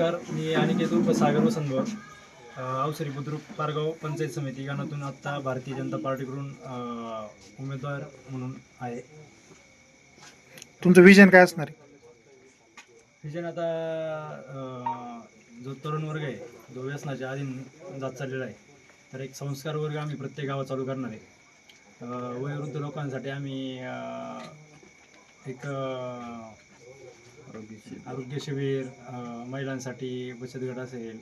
नमस्कार. मी अनिकेत उर्फ सागर वसंतभाऊ अवसरी बुद्रुक पारगाव पंचायत समिती गाणातून आत्ता भारतीय जनता पार्टीकडून उमेदवार म्हणून आहे. तुमचं विजन काय असणार आहे? विजन आता अ, जो तरुण वर्ग आहे जो व्यसनाच्या अधीन जात चाललेला आहे तर एक संस्कार वर्ग आम्ही प्रत्येक गावात चालू करणार आहे. अ, वयोवृद्ध लोकांसाठी आम्ही अ, एक अ, आरोग्य शिबिर महिलांसाठी बचत गट असेल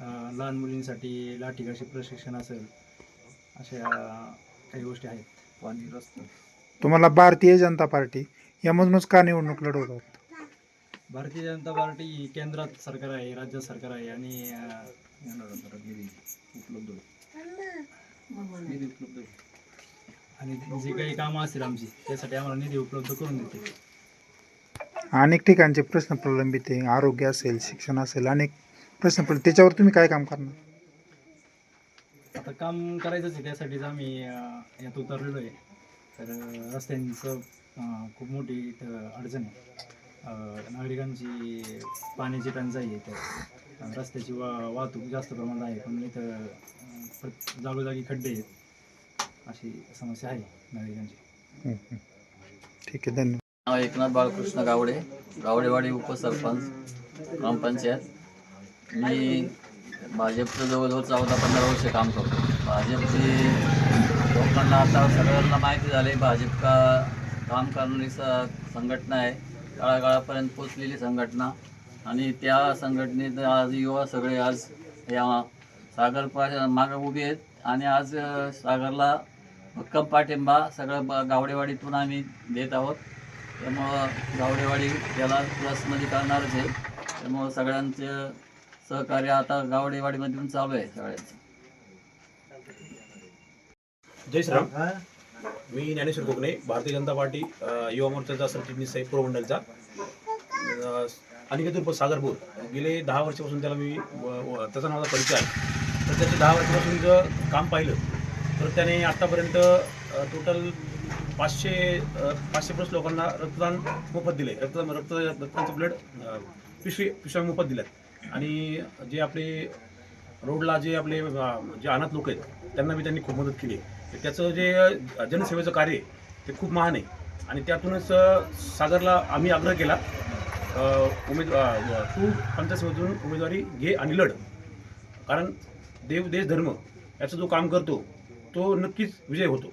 लहान मुलींसाठी लाठीकाशी प्रशिक्षण असेल अशा काही गोष्टी आहेत. पाणी रस्ते. तुम्हाला भारतीय जनता पार्टी यामधूनच का निवडणूक लढवतात भारतीय जनता पार्टी ही केंद्रात सरकार आहे राज्यात सरकार आहे आणि उपलब्ध आणि जे काही कामं असतील आमची त्यासाठी आम्हाला निधी उपलब्ध करून देते अनेक ठिकाणचे प्रश्न प्रलंबित आहे. आरोग्य असेल शिक्षण असेल अनेक प्रश्न प्रलंबित. त्याच्यावर तुम्ही काय काम करणार? आता काम करायचंच आहे. त्यासाठीच आम्ही अ, यात उतरलेलो आहे. तर अ, रस्त्यांचं अ, खूप मोठी इथं अडचण आहे. अ, नागरिकांची पाण्याची टंचाई आहे तर अ, रस्त्याची वा वाहतूक जास्त प्रमाणात आहे. पण इथं अ, प्रत- जागोजागी खड्डे आहेत. अशी समस्या आहे नागरिकांची. हं, हं. ठीक आहे. धन्यवाद. नाव एकनाथ बाळकृष्ण गावडे गावडेवाडी उपसरपंच ग्रामपंचायत. मी भाजपचं जवळजवळ चौदा पंधरा वर्ष काम करतो. भाजपची लोकांना आता सगळ्यांना माहिती झाली भाजप का काम करणारी स संघटना आहे. काळाकाळापर्यंत पोचलेली संघटना. आणि त्या संघटनेत आज युवा सगळे आज या सागर पा मागं उभे आहेत. आणि आज सागरला भक्कम पाठिंबा सगळं गावडेवाडीतून आम्ही देत आहोत. त्यामुळं गावडेवाडी याला प्लसमध्ये करणारच आहे. त्यामुळं सगळ्यांचं सहकार्य आता गावडेवाडीमधून चालू आहे सगळ्यांचं. जय श्रीराम. मी ज्ञानेश्वर कोकणे भारतीय जनता पार्टी युवा मोर्चाचा सरचिटणीस आहे पूर्वमंडलचा अ, अनिकेत उर्फ सागरपूर. गेले दहा वर्षापासून त्याला मी त्याचा माझा परिचय आहे. तर त्याचे दहा वर्षापासून जर काम पाहिलं तर त्याने आत्तापर्यंत टोटल पाचशे पाचशे प्लस लोकांना रक्तदान मोफत दिले रक्तदान रक्त रक्ताचं ब्लड पिशवी पिशव्या मोफत दिल्यात. आणि जे आपले रोडला जे आपले जे अनाथ लोक आहेत त्यांना बी त्यांनी खूप मदत केली आहे. तर त्याचं जे जनसेवेचं कार्य आहे ते खूप महान आहे. आणि त्यातूनच सागरला आम्ही आग्रह केला उमेद तू पंचायत उमेदवारी घे आणि लढ. कारण देव देश धर्म याचं जो काम करतो तो नक्कीच विजय होतो.